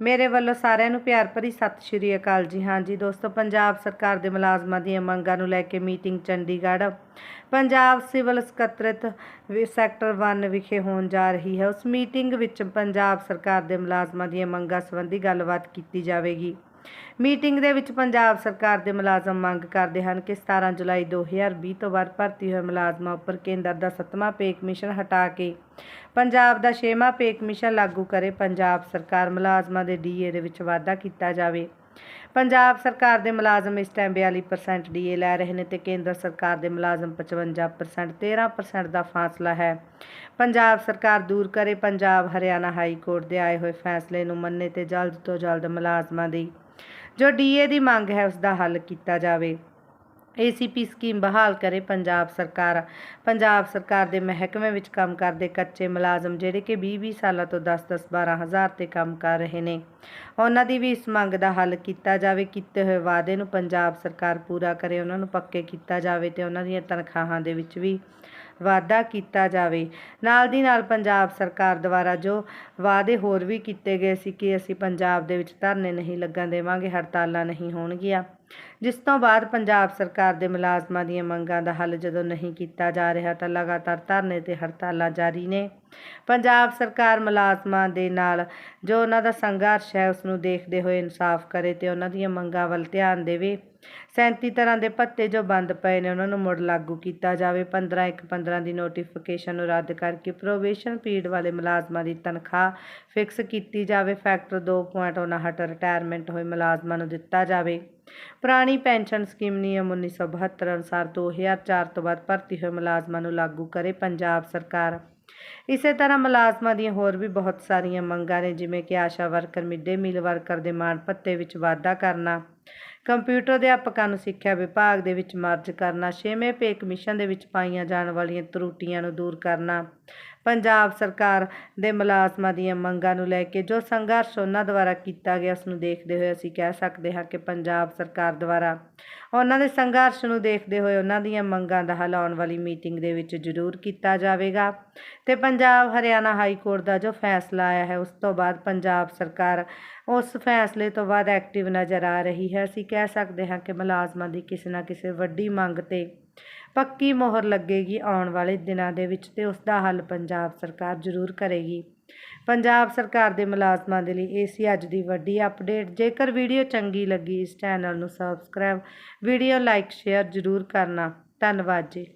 ਮੇਰੇ ਵੱਲੋਂ ਸਾਰਿਆਂ ਨੂੰ ਪਿਆਰ ਭਰੀ ਸਤਿ ਸ਼੍ਰੀ ਅਕਾਲ ਜੀ। ਹਾਂ ਜੀ ਦੋਸਤੋ, ਪੰਜਾਬ ਸਰਕਾਰ ਦੇ ਮੁਲਾਜ਼ਮਾਂ ਦੀਆਂ ਮੰਗਾਂ ਨੂੰ ਲੈ ਕੇ ਮੀਟਿੰਗ ਚੰਡੀਗੜ੍ਹ। ਪੰਜਾਬ ਸਿਵਲ ਸਕੱਤਰਤ ਵਿ- ਸੈਕਟਰ 1 ਵਿਖੇ ਹੋਣ ਜਾ ਰਹੀ ਹੈ। ਉਸ ਮੀਟਿੰਗ ਵਿੱਚ ਪੰਜਾਬ ਸਰਕਾਰ ਦੇ ਮੁਲਾਜ਼ਮਾਂ ਦੀਆਂ ਮੰਗਾਂ ਸੰਬੰਧੀ ਗੱਲਬਾਤ ਕੀਤੀ ਜਾਵੇਗੀ। ਮੀਟਿੰਗ ਦੇ ਵਿੱਚ ਪੰਜਾਬ ਸਰਕਾਰ ਦੇ ਮੁਲਾਜ਼ਮ ਮੰਗ ਕਰਦੇ ਹਨ ਕਿ 17 ਜੁਲਾਈ 2020 ਤੋਂ ਬਾਅਦ ਭਰਤੀ ਹੋਏ ਮੁਲਾਜ਼ਮਾਂ ਉੱਪਰ ਕੇਂਦਰ ਦਾ 7ਵਾਂ ਪੇ ਕਮਿਸ਼ਨ ਹਟਾ ਕੇ ਪੰਜਾਬ ਦਾ 6ਵਾਂ ਪੇ ਕਮਿਸ਼ਨ ਲਾਗੂ ਕਰੇ। ਪੰਜਾਬ ਸਰਕਾਰ ਮੁਲਾਜ਼ਮਾਂ ਦੇ ਡੀਏ ਦੇ ਵਿੱਚ ਵਾਧਾ ਕੀਤਾ ਜਾਵੇ। ਪੰਜਾਬ ਸਰਕਾਰ ਦੇ ਮੁਲਾਜ਼ਮ ਇਸ ਟਾਈਮ 42% ਡੀਏ ਲੈ ਰਹੇ ਨੇ ਤੇ ਕੇਂਦਰ ਸਰਕਾਰ ਦੇ ਮੁਲਾਜ਼ਮ 55% 13% ਦਾ ਫਾਸਲਾ ਹੈ। ਪੰਜਾਬ ਸਰਕਾਰ ਦੂਰ ਕਰੇ। ਪੰਜਾਬ ਹਰਿਆਣਾ ਹਾਈ ਕੋਰਟ ਦੇ ਆਏ ਹੋਏ ਫੈਸਲੇ ਨੂੰ ਮੰਨੇ ਤੇ ਜਲਦ ਤੋਂ ਜਲਦ ਮੁਲਾਜ਼ਮਾਂ ਦੀ ਜੋ ਡੀਏ ਦੀ ਮੰਗ ਹੈ ਉਸ ਦਾ ਹੱਲ ਕੀਤਾ ਜਾਵੇ। ਏਸੀਪੀ ਸਕੀਮ ਬਹਾਲ ਕਰੇ ਪੰਜਾਬ ਸਰਕਾਰ। ਪੰਜਾਬ ਸਰਕਾਰ ਦੇ ਮਹਿਕਮੇ ਵਿੱਚ ਕੰਮ ਕਰਦੇ ਕੱਚੇ ਮੁਲਾਜ਼ਮ, ਜਿਹੜੇ ਕਿ 20-20 ਸਾਲਾਂ ਤੋਂ 10-10 12000 ਤੇ ਕੰਮ ਕਰ ਰਹੇ ਨੇ। ਉਹਨਾਂ ਦੀ ਵੀ ਇਸ ਮੰਗ ਦਾ ਹੱਲ ਕੀਤਾ ਜਾਵੇ, ਕੀਤੇ ਹੋਏ ਵਾਅਦੇ ਨੂੰ ਪੰਜਾਬ ਸਰਕਾਰ ਪੂਰਾ ਕਰੇ, ਉਹਨਾਂ ਨੂੰ ਪੱਕੇ ਕੀਤਾ ਜਾਵੇ ਤੇ ਉਹਨਾਂ ਦੀਆਂ ਤਨਖਾਹਾਂ ਦੇ ਵਿੱਚ ਵੀ ਵਾਧਾ ਕੀਤਾ ਜਾਵੇ। ਨਾਲ ਦੀ ਨਾਲ ਪੰਜਾਬ ਸਰਕਾਰ ਦੁਆਰਾ ਜੋ ਵਾਅਦੇ ਹੋਰ ਵੀ ਕੀਤੇ ਗਏ ਸੀ ਕਿ ਅਸੀਂ ਪੰਜਾਬ ਦੇ ਵਿੱਚ ਧਰਨੇ ਨਹੀਂ ਲੱਗਣ ਦੇਵਾਂਗੇ, ਹੜਤਾਲਾਂ ਨਹੀਂ ਹੋਣਗੀਆਂ। ਜਿਸ ਤੋਂ ਬਾਅਦ ਪੰਜਾਬ ਸਰਕਾਰ ਦੇ ਮੁਲਾਜ਼ਮਾਂ ਦੀਆਂ ਮੰਗਾਂ ਦਾ ਹੱਲ ਜਦੋਂ ਨਹੀਂ ਕੀਤਾ ਜਾ ਰਿਹਾ ਤਾਂ ਲਗਾਤਾਰ ਧਰਨੇ ਤੇ ਹੜਤਾਲਾਂ ਜਾਰੀ ਨੇ। ਪੰਜਾਬ ਸਰਕਾਰ ਮੁਲਾਜ਼ਮਾਂ ਦੇ ਨਾਲ ਜੋ ਉਹਨਾਂ ਦਾ ਸੰਘਰਸ਼ ਹੈ ਉਸ ਨੂੰ ਦੇਖਦੇ ਹੋਏ ਇਨਸਾਫ ਕਰੇ ਤੇ ਉਹਨਾਂ ਦੀਆਂ ਮੰਗਾਂ ਵੱਲ ਧਿਆਨ ਦੇਵੇ। 37 ਤਰ੍ਹਾਂ ਦੇ ਭੱਤੇ ਜੋ ਬੰਦ ਪਏ ਨੇ, ਉਹਨਾਂ ਨੂੰ ਮੁੜ ਲਾਗੂ ਕੀਤਾ ਜਾਵੇ। 15 ਇੱਕ 15 ਦੀ ਨੋਟੀਫਿਕੇਸ਼ਨ ਨੂੰ ਰੱਦ ਕਰਕੇ ਪ੍ਰੋਬੇਸ਼ਨ ਪੀਰੀਅਡ ਵਾਲੇ ਮੁਲਾਜ਼ਮਾਂ ਦੀ ਤਨਖਾਹ ਫਿਕਸ ਕੀਤੀ ਜਾਵੇ। ਫੈਕਟਰ 2.59 ਰਿਟਾਇਰਮੈਂਟ ਹੋਏ ਮੁਲਾਜ਼ਮਾਂ ਨੂੰ ਦਿੱਤਾ ਜਾਵੇ। ਪੁਰਾਣੀ ਪੈਨਸ਼ਨ ਸਕੀਮ ਨਿਯਮ 1972 ਅਨੁਸਾਰ 2004 ਤੋਂ ਬਾਅਦ ਭਰਤੀ ਹੋਏ ਮੁਲਾਜ਼ਮਾਂ ਨੂੰ ਲਾਗੂ ਕਰੇ ਪੰਜਾਬ ਸਰਕਾਰ। ਇਸੇ ਤਰ੍ਹਾਂ ਮੁਲਾਜ਼ਮਾਂ ਦੀਆਂ ਹੋਰ ਵੀ ਬਹੁਤ ਸਾਰੀਆਂ ਮੰਗਾਂ ਨੇ, ਜਿਵੇਂ ਕਿ Asha worker, mid day meal worker ਦੇ ਮਾਣ ਭੱਤੇ ਵਿੱਚ ਵਾਧਾ ਕਰਨਾ, ਕੰਪਿਊਟਰ ਅਧਿਆਪਕਾਂ ਨੂੰ ਸਿੱਖਿਆ ਵਿਭਾਗ ਦੇ ਵਿੱਚ ਮਰਜ ਕਰਨਾ, ਛੇਵੇਂ ਪੇ ਕਮਿਸ਼ਨ ਦੇ ਵਿੱਚ ਪਾਈਆਂ ਜਾਣ ਵਾਲੀਆਂ ਤਰੁੱਟੀਆਂ ਨੂੰ ਦੂਰ ਕਰਨਾ, ਪੰਜਾਬ ਸਰਕਾਰ ਦੇ ਮੁਲਾਜ਼ਮਾਂ ਦੀਆਂ ਮੰਗਾਂ ਨੂੰ ਲੈ ਕੇ ਜੋ ਸੰਘਰਸ਼ ਉਹਨਾਂ ਦੁਆਰਾ ਕੀਤਾ ਗਿਆ, ਉਸ ਨੂੰ ਦੇਖਦੇ ਹੋਏ ਅਸੀਂ ਕਹਿ ਸਕਦੇ ਹਾਂ ਕਿ ਪੰਜਾਬ ਸਰਕਾਰ ਦੁਆਰਾ ਉਹਨਾਂ ਦੇ ਸੰਘਰਸ਼ ਨੂੰ ਦੇਖਦੇ ਹੋਏ ਉਹਨਾਂ ਦੀਆਂ ਮੰਗਾਂ ਦਾ ਹੱਲ ਆਉਣ ਵਾਲੀ ਮੀਟਿੰਗ ਦੇ ਵਿੱਚ ਜ਼ਰੂਰ ਕੀਤਾ ਜਾਵੇਗਾ ਤੇ ਪੰਜਾਬ ਹਰਿਆਣਾ ਹਾਈ ਕੋਰਟ ਦਾ ਜੋ ਫੈਸਲਾ ਆਇਆ ਹੈ, ਉਸ ਤੋਂ ਬਾਅਦ ਪੰਜਾਬ ਸਰਕਾਰ ਉਸ ਫੈਸਲੇ ਤੋਂ ਬਾਅਦ ਐਕਟਿਵ ਨਜ਼ਰ ਆ ਰਹੀ ਹੈ। ਅਸੀਂ ਕਹਿ ਸਕਦੇ ਹਾਂ ਕਿ ਮੁਲਾਜ਼ਮਾਂ ਦੀ ਕਿਸੇ ਨਾ ਕਿਸੇ ਵੱਡੀ ਮੰਗ ਤੇ ਪੱਕੀ ਮੋਹਰ ਲੱਗੇਗੀ ਆਉਣ ਵਾਲੇ ਦਿਨਾਂ ਦੇ ਵਿੱਚ ਤੇ ਉਸ ਦਾ ਹੱਲ ਪੰਜਾਬ ਸਰਕਾਰ ਜ਼ਰੂਰ ਕਰੇਗੀ। ਪੰਜਾਬ ਸਰਕਾਰ ਦੇ ਮੁਲਾਜ਼ਮਾਂ ਦੇ ਲਈ ਇਹ ਸੀ ਅੱਜ ਦੀ ਵੱਡੀ ਅਪਡੇਟ। ਜੇਕਰ ਵੀਡੀਓ ਚੰਗੀ ਲੱਗੀ ਇਸ ਚੈਨਲ ਨੂੰ ਸਬਸਕ੍ਰਾਈਬ ਵੀਡੀਓ ਲਾਈਕ ਸ਼ੇਅਰ ਜ਼ਰੂਰ ਕਰਨਾ। ਧੰਨਵਾਦ ਜੀ।